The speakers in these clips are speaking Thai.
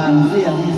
ป่าน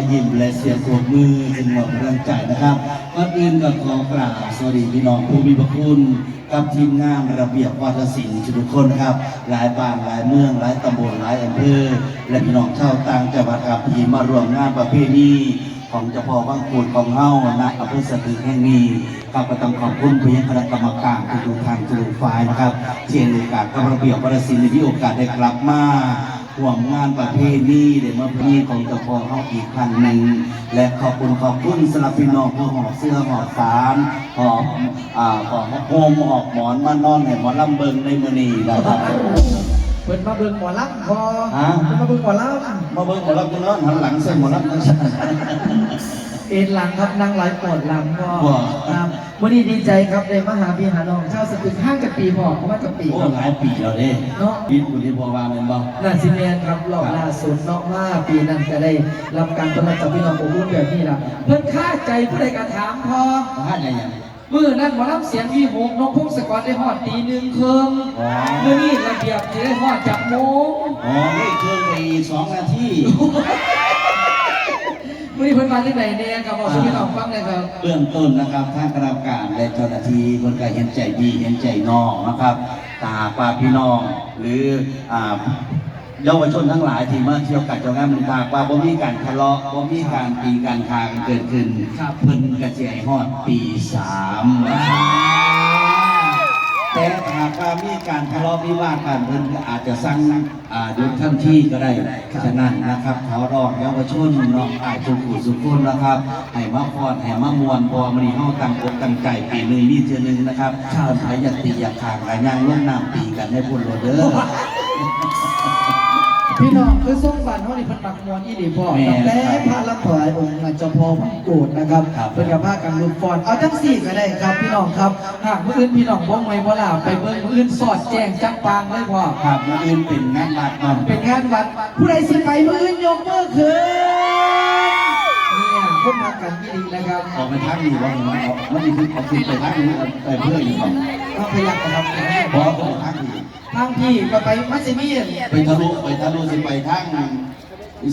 อยยิ้มและเสียงปรบมือจึงหมดแรงใจนะครับก่อนอื่นก็ขอกราบสวัสดีพี่น้องผู้มีพระคุณกับทีมงานระเบียบวัฒนศิลป์ทุกคนนะครับ หลายบ้านหลายเมืองหลายตำบลหลายอำเภอและพี่น้องชาวต่างจังหวัดครับที่มาร่วมงานประเพณีของเจ้าพ่อวังคูนของเฮาณอำเภอสตึกแห่งนี้ครับก็ต้องขอบคุณไปยังคณะกรรมการทุกทานทุกฝ่ายนะครับที่ให้โอกาสกับระเบียบวัฒนศิลป์ในที่โอกาสได้กลับมา ห่วมงานประเพณีเดี๋ยวมาเพณีของเจ้าพ่อเฮาอีกครั้งหนึ่งและขอบคุณขอบคุณสำหรับพี่น้องผู้หอบเสื้อหอบสารหอบอ่าหอบโฮมหอบหมอนมานอนให้หมอลำเบิงในมื้อนี้นะครับเปิดมาเบิ่งหมอลำพอฮะเปิดมาเบิ่งหมอลมาเบิ่งหมอลำจะนอนหันหลังใส่หมอลำจังซั่นำ เอ็นหลังครับนั่งไลฟ์ปวดหลังพอว้าครับวันนี้ดีใจครับได้มาหาพี่หาน้องชาวสตึกห้างกับปีพอเพราะว่ากับปีโอ้หลายปีแล้วเด้เนาะปีคุณที่พอว่าแม่นบ่ น่าสิเมียนครับรอบล่าสุดเนาะว่าปีนั้นจะได้รับการต้อนรับจากพี่น้องอบอุ่นแบบนี้ล่ะเพิ่นค่าใจผู้ใดกระถามพอท่านใหญ่ยัง มื่อนั้นหมอลำเสียงวีหกนกพงศกรได้ฮอดตีหนึ่งครึ่งอ๋อเมื่อนี้ระเบียบจะได้ฮอดจากโมงอ๋อนี่เครื่องไปสองนาที มื่อนี้เพิ่นมาที่ไหนเนี่ยครับบอกให้พี่น้องฟังเลยครับเบื้องต้นนะครับทางคณะกรรมการและเจ้าหน้าที่คนก็เห็นใจดีเห็นใจน้องนะครับ ตาปลาพี่น้องหรืออ่าเยาวชนทั้งหลายที่มาเที่ยวกัดเจ้างานมันตากว่าบ่มีการทะเลาะบ่มีการตีการคากันเกิดขึ้นครับเพิ่นกระเจียฮอดปีสามนะครับ แต่หากว่ามีการทะเลาะวิวาทกันเพิ่นก็อาจจะสั่งอ่ายุดทันทีก็ได้ ฉะนั้นนะครับขอร้องเยาวชนน้องอายสุขุสุขุนนะครับให้มาพอดให้มามวนพอมันนี้เฮาตั้งอกตั้งใจปีหนึงนี่เทื่อหนึงนะครับครับคนไทยอยากตีอยากขางหลายอย่างลงน้ำตีกันให้พุ่นโลดเด้อ พี่น้องคือส่งบันเท่านี้เพิ่นมักมวนอีหลีพ่อแม่ตั้งแต่พระรับถวายองค์เจ้าพ่อพระโกรธนะครับครับ เพิ่นกับพากันลุกฟอนเอาจังสี่ก็ได้ครับพี่น้องครับหากมื้ออื่นพี่น้องบ่ไม่บ่ล่ะไปเบิ่งมื้ออื่นสอดแจ้งจังปางเลยพ่อ ครับมื้ออื่นเป็นงานวัดเนาะเป็นงานวัดผู้ใดสิไปมื้ออื่นยกมือขึ้นเนี่ยคนพากันอีหลีนะครับออกไปทางนี้ว่ามันออกมันนี่คือเอาขึ้นไปทางนี้ไปเพื่ออยู่ก่อนก็พยักนะครับเพราะไปทางนี้ ทางพี่ก็ไปมัสยิดไปทะลุไปทะลุสิไปทาง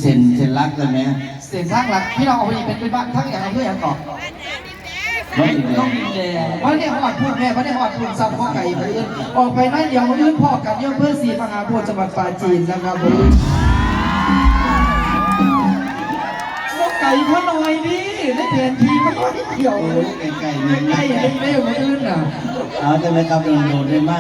เส้นเส้นลักเลยไหมเสียงทางหลักพี่น้องเอาไปเป็นไปบ้านทั้งอย่างอำเภออย่างเกาะรถอีกต้แล้อวงดินแดงเพราะเนี่ยหอดพูดแม่เพราะเนี่ยหอดพูดซ้ำข้อไก่ไปอื่นออกไปนั่นเดี๋ยวมาอื่นพ่อกันเยี่ยมเพื่อสีมหาโพธิ์จังหวัดปราจีนนะครับผมนกไก่พ่อหน่อยดิได้แผนทีมันก็นิดเดียวโอ้ยไกลๆนี่ใกล้ๆได้ได้มาอื่นน่ะเอาจังเลยครับโดนๆได้มาก